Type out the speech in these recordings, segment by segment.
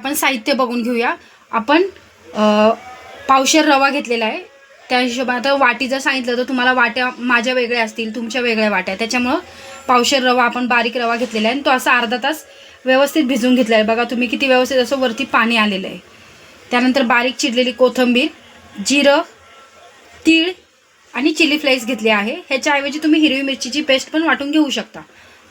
आपण साहित्य बघून घेऊया. आपण पावशेर रवा घेतलेला आहे. त्या हिशोबाने आता वाटी जर सांगितलं तर तुम्हाला वाट्या माझ्या वेगळ्या असतील तुमच्या वेगळ्या वाट्या. त्याच्यामुळं पावशेर रवा आपण बारीक रवा घेतलेला आहे. आणि तो असा अर्धा तास व्यवस्थित भिजून घेतला आहे. बघा तुम्ही किती व्यवस्थित असं वरती पाणी आलेलं आहे. त्यानंतर बारीक चिरलेली कोथिंबीर जिरं तीळ आणि चिली फ्लेक्स घेतले आहे. ह्याच्याऐवजी तुम्ही हिरवी मिरचीची पेस्ट पण वाटून घेऊ शकता.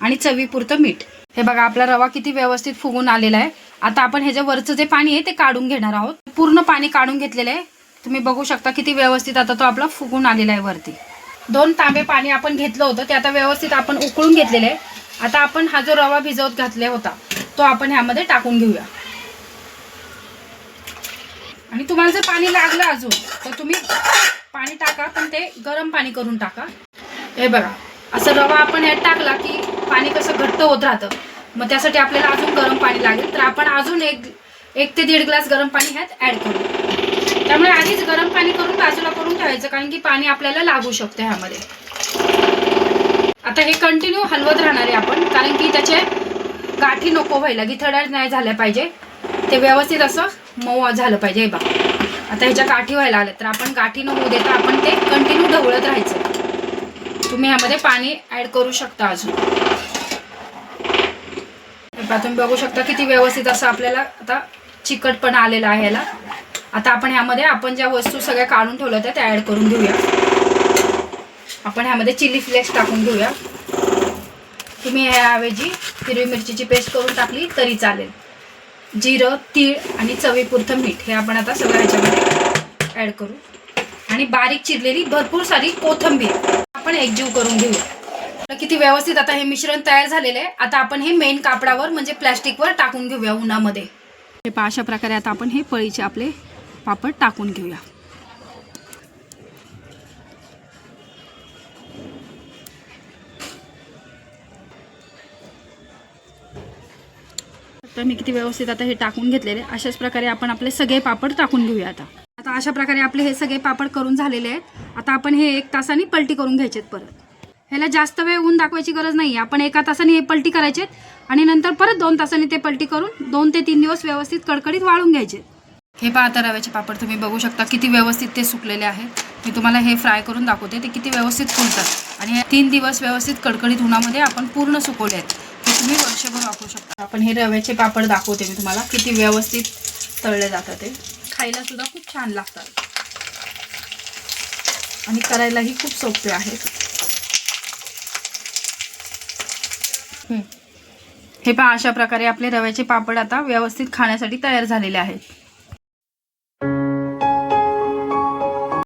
आणि चवीपुरतं मीठ. हे बघा आपला रवा किती व्यवस्थित फुगून आलेला आहे. आता आपण ह्याच्या वरचं जे पाणी आहे ते काढून घेणार आहोत. पूर्ण पाणी काढून घेतलेलं आहे. तुम्ही बघू शकता किती व्यवस्थित आता तो आपला फुगून आलेला आहे वरती. दोन तांबे पाणी आपण घेतलं होतं ते आता व्यवस्थित आपण उकळून घेतलेलं आहे. आता आपण हा जो रवा भिजवत घातला होता तो आपण ह्यामध्ये टाकून घेऊया. आणि तुम्हाला जर पाणी लागलं अजून तर तुम्ही पाणी टाका पण ते गरम पाणी करून टाका. हे बघा असं रवा आपण ह्यात टाकला की पाणी कसं घट्ट होत राहतं. मग त्यासाठी आपल्याला अजून गरम पाणी लागेल. तर आपण अजून एक एक ते दीड ग्लास गरम पाणी ह्यात ॲड करू. त्यामुळे आधीच गरम पाणी करून बाजूला करून ठेवायचं कारण की पाणी आपल्याला लागू शकतं ह्यामध्ये. आता हे कंटिन्यू हलवत राहणार आहे आपण कारण की त्याचे गाठी नको व्हायला गिथड्या नाही झाल्या पाहिजे. ते व्यवस्थित असं मऊ झालं पाहिजे हे बघा. आता ह्याच्या गाठी व्हायला आल्या तर आपण गाठी न होऊ देता आपण ते कंटिन्यू ढवळत राहायचं. तुम्ही ह्यामध्ये पाणी ॲड करू शकता अजून. पहा, तुम्ही बघू शकता किती व्यवस्थित असं आपल्याला आता चिकटपणा आलेला आहे ह्याला आता आपण ह्यामध्ये आपण ज्या वस्तू सगळ्या काढून ठेवल्या होत्या त्या ॲड करून घेऊया. आपण ह्यामध्ये चिली फ्लेक्स टाकून घेऊया. तुम्ही ह्याऐवजी हिरवी मिरचीची पेस्ट करून टाकली तरी चालेल. जिरं तीळ आणि चवीपुरतं मीठ हे आपण आता सगळं ह्याच्यामध्ये ॲड करू. आणि बारीक चिरलेली भरपूर सारी कोथंबीर आपण एकजीव करून घेऊया. किती व्यवस्थित आता हे मिश्रण तयार झालेलं आहे. आता आपण हे मेन कापडावर म्हणजे प्लॅस्टिकवर टाकून घेऊया उन्हामध्ये. हे पहा अशा प्रकारे आता आपण हे पळीचे आपले पापड टाकून घेऊया. तर मी किती व्यवस्थित आता हे टाकून घेतलेले. अशाच प्रकारे आपण आपले सगळे पापड टाकून घेऊया आता. आता अशा प्रकारे आपले हे सगळे पापड करून झालेले आहेत. आता आपण हे एक तासाने पलटी करून घ्यायचेत परत. ह्याला जास्त वेळ ऊन दाखवायची गरज नाही आपण एका तासाने हे पलटी करायचे आणि नंतर परत दोन तासांनी ते पलटी करून दोन ते तीन दिवस व्यवस्थित कडकडीत वाळून घ्यायचे. हे पहा आता रव्याचे पापड तुम्ही बघू शकता किती व्यवस्थित ते सुकलेले आहेत मी तुम्हाला हे फ्राय करून दाखवते. ते किती व्यवस्थित फुलतात. आणि हे तीन दिवस व्यवस्थित कडकडीत उन्हामध्ये आपण पूर्ण सुकवले आहेत. ते तुम्ही वर्षभर वापरू शकता. आपण हे रव्याचे पापड दाखवते मी तुम्हाला किती व्यवस्थित तळले जातात ते. खायला सुद्धा खूप छान लागतात. आणि करायलाही खूप सोपे आहेत. हे पहा अशा प्रकारे आपले रव्याचे पापड आता व्यवस्थित खाण्यासाठी तयार झालेले आहेत.